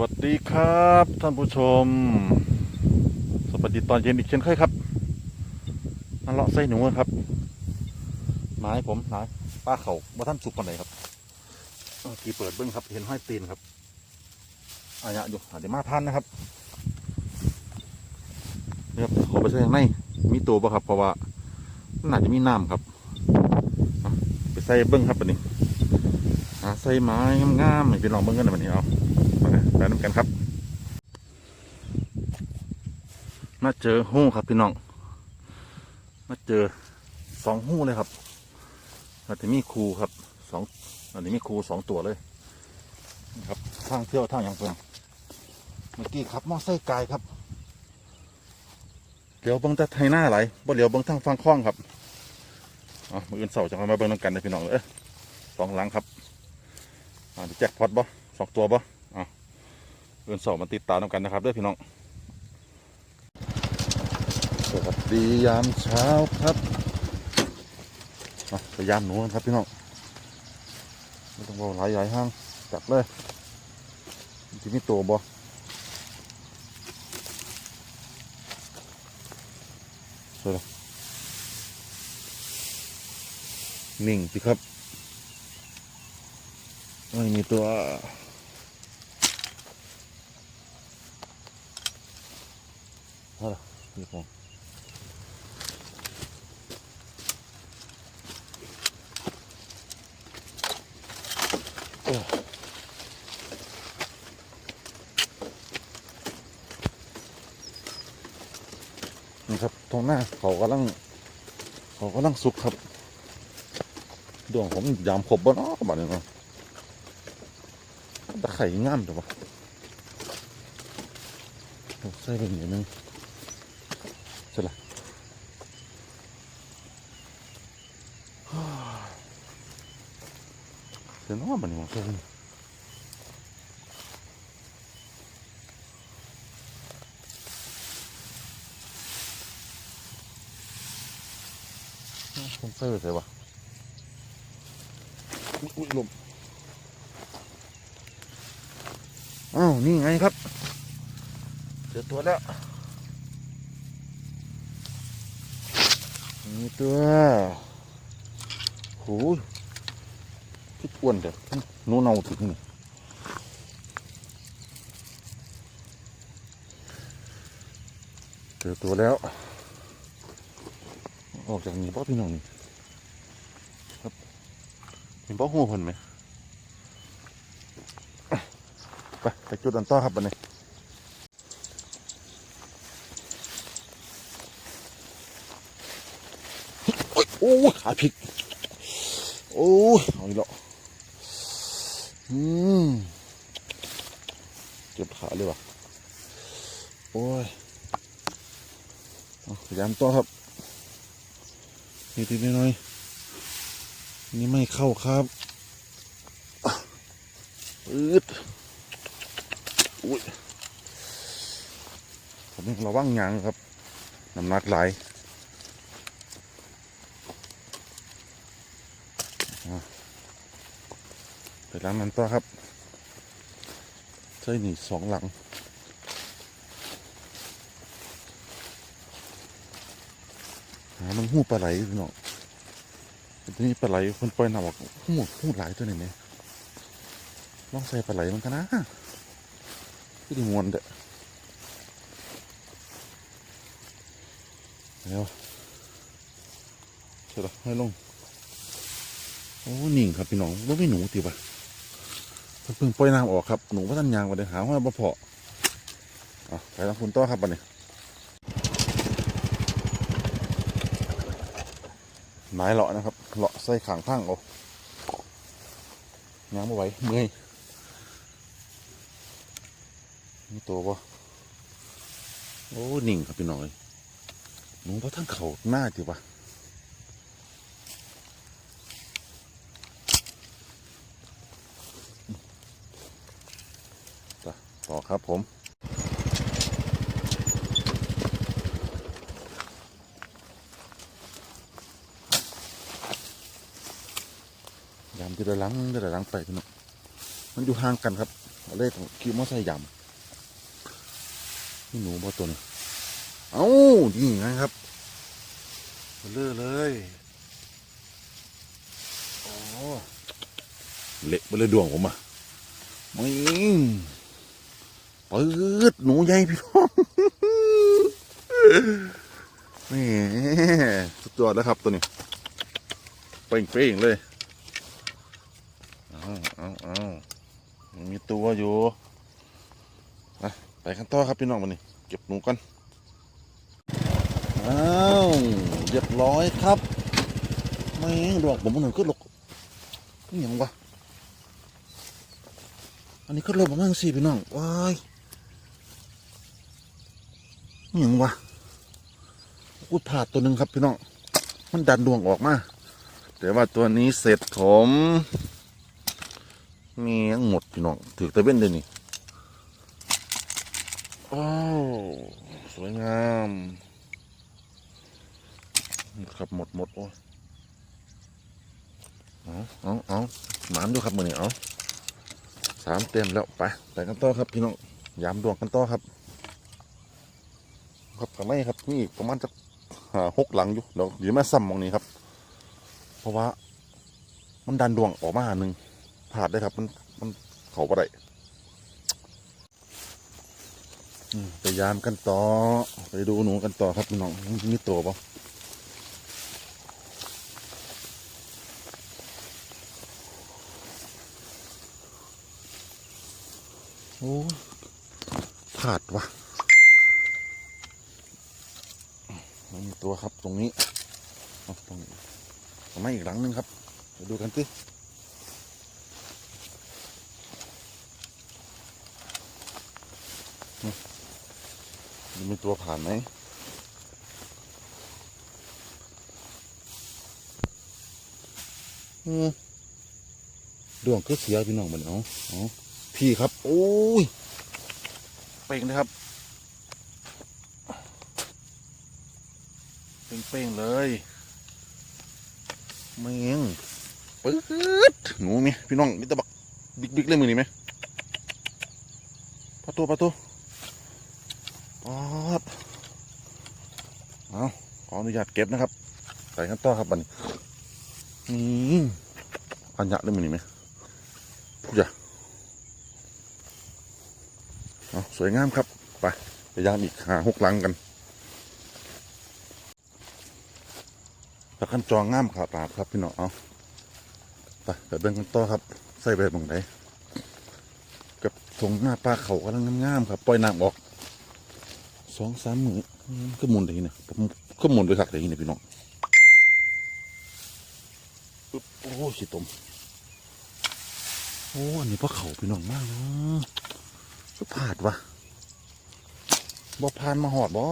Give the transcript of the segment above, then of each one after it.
วัสดีครับท่านผู้ชม สวัสดีตอนเย็นอีกเช่นเคยครับมาเลาะไส้หนูครับไม้ผมหาป้าเขาว่าท่านสุกปันไหนครับกี้เปิดเบิ้งครับ เห็นห้อยตีนครับอายะอยู่อะเดี๋ยวมาพันนะครับเนี่ยครับขอไปใส่ข้างในมีตัวปะครับ เพราะว่าน่าจะมีน้ำครับ ไปใส่เบิ้งครับปันนี้หาใส่ไม้งามๆให้พี่น้องเบิ้งกันหน่อยปันนี้เอา ไปน้ำกันครับ มาเจอหู้ครับพี่น้อง มาเจอสองหู้เลยครับอาจจะมีครูครับสองอันนี้มีครูสองตัวเลยครับทางเที่ยวทางอย่างเพิ่งเมื่อกี้ขับมอไซค์ไกลครับเดี๋ยวเบิ้งจะไทยหน้าไหลบ่เดี๋ยวเบิ้งทางฟังคล้องครับอ๋อมืออื่นเสาร์จะมาเบิ้งน้ำกันเลยพี่น้องเอ้ยสองหลังครับอ่าแจ็คพอตบ่สองตัวบ่ เดือนสองมาติดตามกันนะครับด้วยพี่น้อง สวัสดียามเช้าครับอะไปยามหนูครับพี่น้องไม่ต้องบอกหลายใหญ่ห้างจับเลยที่มีตัวบ่ใช่เลยนิ่งสิครับไม่มีตัว นี่ผมโอ้นี่ครับตรงหน้าเขากำลังเขากำลังสุกครับดวงผมยามขบบ่เนาะบัดนี้เนาะตะไคร่งามแต่ว่าใส่เป็นอย่างนึง ใช่ละเดี๋ยวน้องมันนี่มันเพิ่งผมใส่ไปใส่วะอุ๊ยอุ๊ยลมอ้าว นี่ไงครับ เจอตัวแล้ว นี่ตัวโหคิดอ้วนเด้อหนูเนาถึงนี่เจอตัวแล้ว ออกจากนี้ป้พี่น้องนี่ครับเห็นป้หัวคนไหมไปไปจุดอันต่อครับบันนี้ อ้ยโอ้ขาพิกโอ้ยเอาอีกแล้วอืมเจ็บขาเลยว่ะโอ้ยพยายามต่อครับนิดๆน่อยๆนี่ไม่เข้าครับอืดอุ้ยผมระวังยางครับน้ำหนักหลาย ไปล้างน้ำต่อครับใช่นี่สองหลังหามันหูปลาไหลพี่น้องทีนี้ปลาไหลคนปล่อยน้ำอกหูหูหลายตัวนี่ไหมลองใส่ปลาไหลมันกันนะพี่ดีมวนเด้อเดี๋ยวเสร็จแล้วให้ลงโอ้หนิงครับพี่น้องว่าไม่หนูตีปะ เพิ่งปล่อยน้ำออกครับหนูว่าท่านยางมาเดี๋ยหาว่าบ่พออะไปทางคุณต่อครับบันนี้ไม้เลาะนะครับเลาะใส่ขางพังโอ้ยางไม่ไหวเมื่อยนี่ตัวบ่โอ้นิ่งครับพี่น้อยหนูว่าท่านเขาหน้าตีบปะ ต่อครับผมยามจะได้ล้างจะได้ล้างไปพี่น้องมันอยู่ห่างกันครับเอาเลยต้องขี่มอไซค์ยำนี่หนูบ่ตัวนี้เอ้านี่ไงครับเลื่อเลยโอ้เละไปเลยดวงผมอะมิง ปืดหนูใหญ่พี่น้องนี่สุดยอดแล้วครับตัวนี้เป่งเป่งเลยเอาเอาเอามีตัวอยู่ไปไปกันต่อครับพี่น้องมานี่เก็บหนูกันอ้าวเรียบร้อยครับไม่งดอกผมมันหนึ่งก็หลกนี่ยังวะอันนี้ก็หลบประมาณสี่พี่น้องว้าย นี่หยังวะกูผ่าดตัวหนึ่งครับพี่น้อง มันดันดวงออกมา แต่ว่าตัวนี้เสร็จผมมีทั้งหมดพี่น้องถือตะเว้นเลยนี่โอ้สวยงามครับหมดหมดโอ้เอาเอาเอาหมานดูครับมือนี่เอาสามเต็มแล้วไปไปกันต่อครับพี่น้องยามดวงกันต่อครับ ครับข้างในครับนี่ประมาณจะหกหลังอยู่เดี๋ยวเดี๋ยวมาซ้ำมองนี้ครับ เพราะว่า มันดันดวงออกมาหนึ่งผ่าดได้ครับ มันมันเขาไปได้ไปยามกันต่อ ไปดูหนูกันต่อครับน้องมีตัวปล่าโอ้ขาดวะไม่มี ตรงนี้ตรงนี้เอามอีกหลังหนึงครับไปดูกันสิมีตัวผ่านไหมอืมดวงก็เสียพี่น้องมันเอาเอาพี่ครับ โอ้ย เป่งนะครับ เป่งๆเลยแมงปื๊ดหนูมีพี่น้องนี่ตะบักบิ๊กบิ๊กเลยมือนี่ไหมปะตัวปะตัวปอดเอาขออนุญาตเก็บนะครับใส่กันต่อครับบันนี่อันยะเลยมือนี่ไหมพูดจ้ะเอาสวยงามครับ ไปพยายามอีกหาหกลังกัน แล้วขั้นจองง่ามขาปาดครับพี่น้องเอาไปไปเบิ่งกันต่อครับ ใส่ไปบังไดกับทงหน้าปลาเขากำลังงามๆครับปล่อยน้ำออกสองสามมืออืมก็มุนเลยเนี่ยผมก็หมุนไปขักเลยเนี่ยพี่น้องโอ้สิตมโอ้อันนี้ปลาเขาพี่น้องมากนะก็ผาดวะบ่พานมาหอดบ่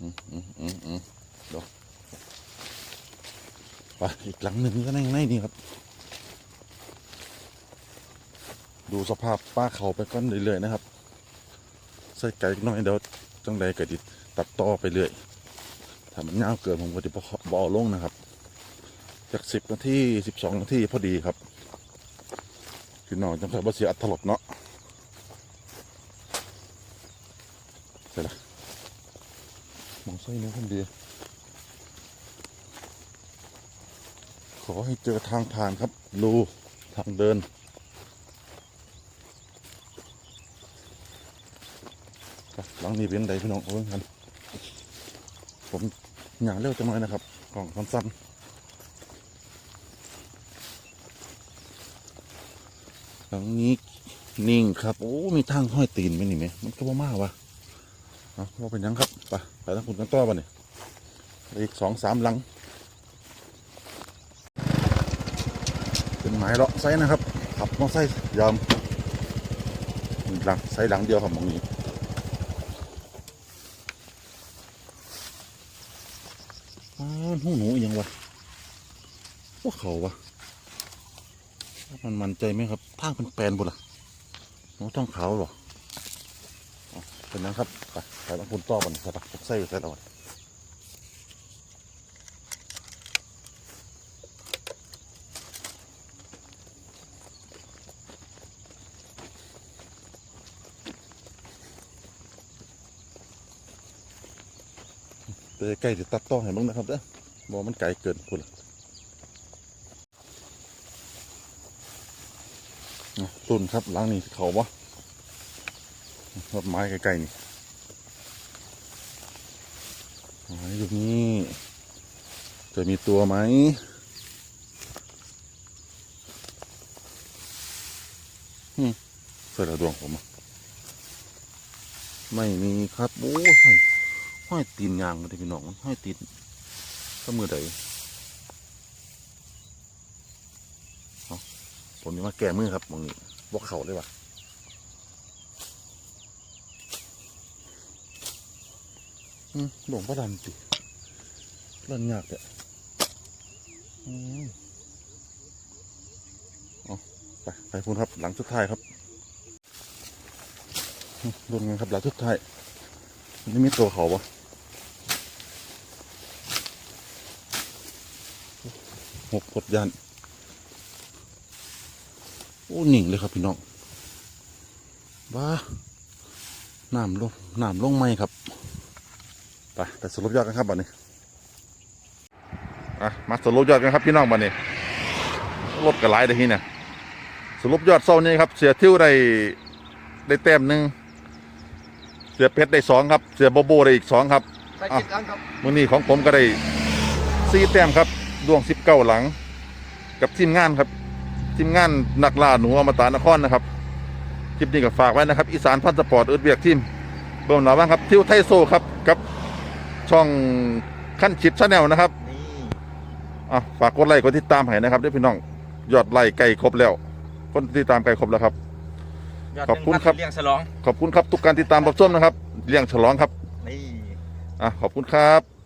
อืมอืมอืมอืมเดี๋ยวไปอีกหลังหนึ่งก็ในในนี่ครับ ดูสภาพป้าเขาไปก้อนเรื่อยๆนะครับ ใส่ไก่หน่อยเดี๋ยวจังใดก็ดิตัดต่อไปเรื่อยถ้ามันยาวเกินผมก็จะบอลงนะครับ จากสิบนาทีสิบสองนาทีพอดีครับพี่น้องจังเคยบ่เสียอัตลดเนาะเสร็จละม องไส้นื้คนเดียวขอให้เจอทางผ่านครับรูทางเดิน หลังนี้เป็นใดพี่น้องเอาเบิ่งกันผมหยางเร็วจังเลยนะครับกล่องสั้นๆหลังนี้นิ่งครับ โอ้ มีทางห้อยตีนไหมนี่ไหมมันก็บ่มากวะ เอาว่าเป็นยังครับไปไปทางคุณกันต่อป่ะเนี่อีกสองสามหลัง เป็นไม้เลาะไซส์นะครับขับมอไซค์ยอมหลังไซส์หลังเดียวครับหมองนี้อ้าวหูหนูยังวะพวกเขาวะมันมันใจไหมครับทางเป็นแปลนบุล่ะหนูต้องขาวหรอเป็นนะครับไปายต้องคุณต้อมันใส่ปักใส่ใส่เอาไปใกล้จะตัดต้อให้มั้งนะครับเด้อมอกมันไก่เกินคุณตุนครับล้างนี่เขาวะรถไม้ไกลๆนี่ ไม้อยู่นี่จะมีตัวไหมอืมใส่ละดวงผมอะไม่มีครับโอ้ยห้อยตีนยางเลยพี่น้องมันห้อยตีนก็มือใดเอาผมนี่มาแก้มือครับมองนี้บอกเข่าเลยว่ะอืม หลวงพ่อดันติเล่นยากเลยอืมเอาไปไปพูนครับ หลังสุดท้ายครับรวมกันครับหลังสุดท้ายนี่มีตัวเขาปะหกกดยัน โอ้หนิ่งเลยครับพี่น้องว้าน้ำลงน้ำลงไหมครับ ไปไปสรุปยอดกันครับบัดนี้อะมาสรุปยอดกันครับพี่น้องบัดนี้รถกระไรได้ที่เนี่ยสรุปยอดเศร้านี้ครับเสียทิวได้ได้แต้มหนึ่งเสียเพชรได้สองครับเสียโบโบได้อีกสองครับไปกินกันครับมื่อนี้ของผมก็ได้สี่แต้มครับดวงสิบเก้าหลัง กับทีมงานครับทีมงานนักล่าหนูอมตะนครนะครับคลิปนี้ก็ฝากไว้นะครับอีสานพันสปอร์ตเอิร์ดเบียกทีมเบิ่มหนาบ้างครับทิวไทโซครับกับ ช่องขั้นชิดชาแนลนะครับนี่อะฝากกดไลค์กดติดตามให้นะครับด้วยพี่น้องยอดไลค์ใกล้ครบแล้ว คนติดตามใกล้ครบแล้วครับยอดขอบคุณครับเลี้ยงฉลองขอบคุณครับทุกการติดตามรับชมนะครับเลี้ยงฉลองครับ นี่ อะขอบคุณครับ